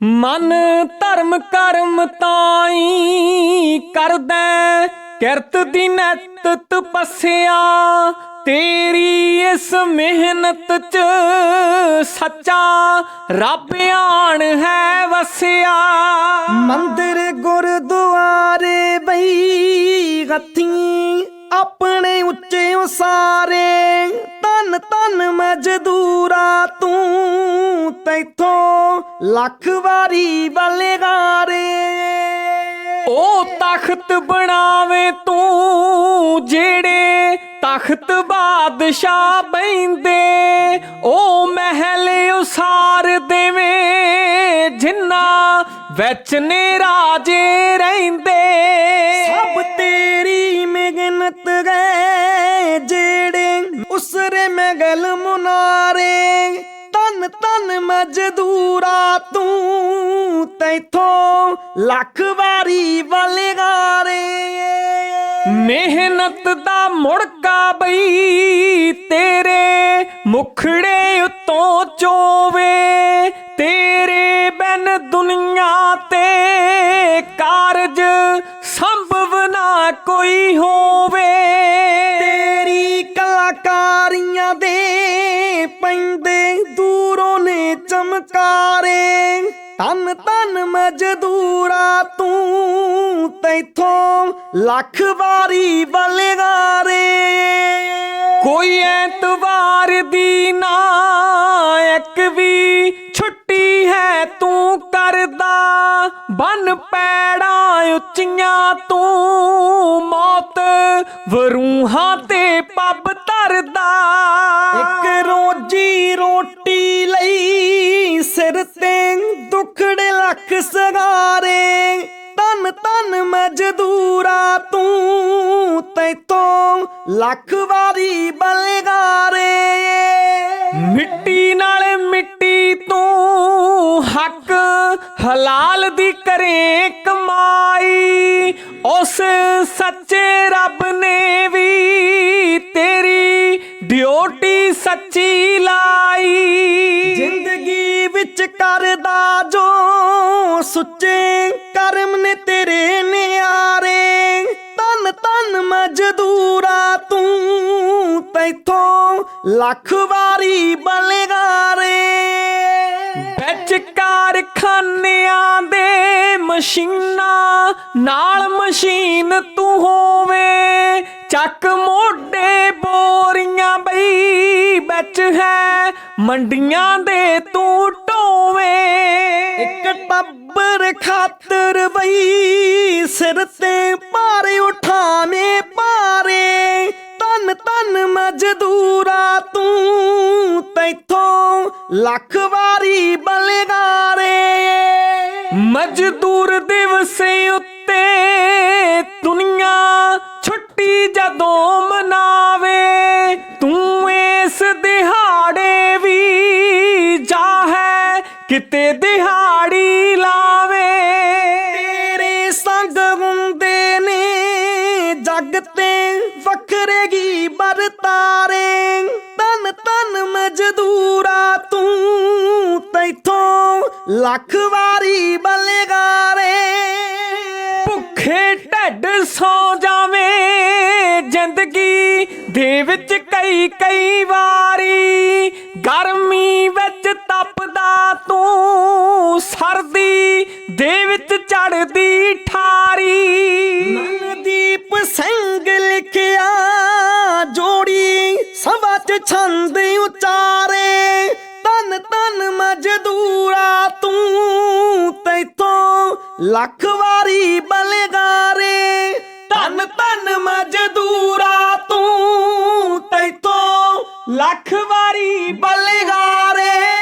ਮਨ ਧਰਮ ਕਰਮ ਤਾਈ ਕਰਦਾ ਕਿਰਤ ਦੀ ਨੈਤ ਤਪੱਸਿਆ, ਤੇਰੀ ਇਸ ਮਿਹਨਤ ਚ ਸੱਚਾ ਰੱਬ ਆਣ ਹੈ ਵਸਿਆ। ਮੰਦਿਰ ਗੁਰਦੁਆਰੇ ਬਈ ਗੱਥੀ ਆਪਣੇ ਉੱਚੇ ਉਸਾਰੇ ਤਨ ਤਨ ਮਜ਼ਦੂਰਾ ਤੂੰ। ਤੈਥੋਂ ਲੱਖ ਵਾਰੀ ਬਲਗਾਰੇ ਉਹ ਤਖਤ ਬਣਾਵੇ ਤੂੰ ਜਿਹੜੇ ਤਖਤ ਬਾਦਸ਼ਾਹ ਬੈਂਦੇ ਉਹ ਮਹਿਲ ਉਸਾਰ ਦੇਵੇਂ ਜਿੰਨਾ ਵਿੱਚ ਨੇ ਰਾਜੇ ਰਹਿੰਦੇ। ਸਭ ਤੇਰੀ ਤਨ ਮਜ਼ਦੂਰਾ ਤੂੰ, ਤੈਥੋਂ ਲੱਖ ਵਾਰੀ ਬਲਗਾਰੇ ਮਿਹਨਤ ਦਾ ਮੁੜਕਾ ਬਈ ਤੇਰੇ ਮੁਖੜੇ ਉਤੋਂ ਚੋਵੇ। ਤੇਰੇ ਬਿਨ ਦੁਨੀਆ ਤੇ ਕਾਰਜ ਸੰਭਵ ਨਾ ਕੋਈ ਹੋਵੇ। ਤੇਰੀ ਕਲਾਕਾਰੀਆਂ ਦੇ ਪੈਂਦੇ ਦੂਰੋਂ ਨੇ ਚਮਕਾਰੇ। ਤਨ ਤਨ ਮਜ਼ਦੂਰਾ ਤੂੰ, ਤੈਥੋਂ ਲੱਖ ਵਾਰੀ ਬਲਗਾਰੇ ਕੋਈ ਐਤਵਾਰ ਦੀ ਨਾ, ਇੱਕ ਵੀ ਛੁੱਟੀ ਹੈ ਤੂੰ ਕਰਦਾ। ਬਨ ਪੈੜਾਂ ਉੱਚੀਆਂ ਤੂੰ, ਮੌਤ ਵਰੂਹਾਂ ਤੇ ਦੁਖੜੇ ਲੱਖ ਸਗਾਰੇ ਤਨ ਤਨ ਮਜ਼ਦੂਰਾ ਤੂੰ, ਤੈਥੋਂ ਲੱਖ ਵਾਰੀ ਬਲਗਾਰੇ। ਮਿੱਟੀ ਨਾਲ ਮਿੱਟੀ ਤੂੰ ਹੱਕ ਹਲਾਲ ਦੀ ਕਰੇ ਕਮਾਈ, ਉਸ ਸੱਚੇ ਰੱਬ ਨੇ ਵੀ ਤੇਰੀ ਡਿਊਟੀ ਸੱਚੀ ਲਾਈ। ਜ਼ਿੰਦਗੀ ਵਿੱਚ ਕਰਦਾ ਜੋ, ਸੁੱਚੇ ਕਰਮ ਨੇ ਤੇਰੇ ਨਿਆਰੇ। ਤਨ ਤਨ ਮਜ਼ਦੂਰਾ ਤੂੰ, ਤੈਥੋਂ ਲੱਖ ਵਾਰੀ ਬਲਗਾਰੇ। ਵਿੱਚ ਕਾਰਖਾਨਿਆਂ ਦੇ ਮਸ਼ੀਨਾਂ, ਨਾਲ ਮਸ਼ੀਨ ਤੂੰ ਹੋਵੇ। ਚੱਕ ਮੋਢੇ ਬੋਰੀਆਂ ਬਈ, ਵਿੱਚ ਹੈ ਮੰਡੀਆਂ ਦੇ ਤੂੰ ਟੱਬਰ ਖਾਤਰ ਬਈ ਸਿਰ ਤੇ ਭਾਰੇ ਉਠਾਵੇਂ ਭਾਰੇ ਤਨ ਤਨ ਮਜ਼ਦੂਰਾ ਤੂੰ, ਤੈਥੋਂ ਲੱਖ ਵਾਰੀ ਬਲਗਾਰੇ। ਮਜ਼ਦੂਰ ਦਿਵਸ ਉੱਤੇ ਦੁਨੀਆ ਛੁੱਟੀ ਜਦੋਂ ਮਨਾਵੇ, ਤੂੰ ਇਸ ਦਿਹਾੜੇ ਵੀ ਜਾ ਹੈ ਕਿਤੇ ਗੀ ਤਨ ਤਨ ਮਜ਼ਦੂਰਾ ਤੂੰ ਤੈਥੋਂ ਲੱਖ ਵਾਰੀ ਬਲਗਾਰੇ। ਭੁੱਖੇ ਢੱਡ ਸੌ ਜਾਵੇਂ, ਜ਼ਿੰਦਗੀ ਦੇ ਵਿੱਚ ਕਈ ਕਈ ਵਾਰੀ। ਗਰਮੀ ਵਿੱਚ ਤਪਦਾ ਛੰਦ ਉਚਾਰੇ ਤਨ ਤਨ ਮਜ਼ਦੂਰਾ ਤੂੰ, ਤੈਥੋਂ ਲੱਖ ਵਾਰੀ ਬਲਗਾਰੇ। ਤਨ ਤਨ ਮਜ਼ਦੂਰਾ ਤੂੰ, ਤੈਥੋਂ ਲੱਖ ਵਾਰੀ ਬਲਗਾਰੇ।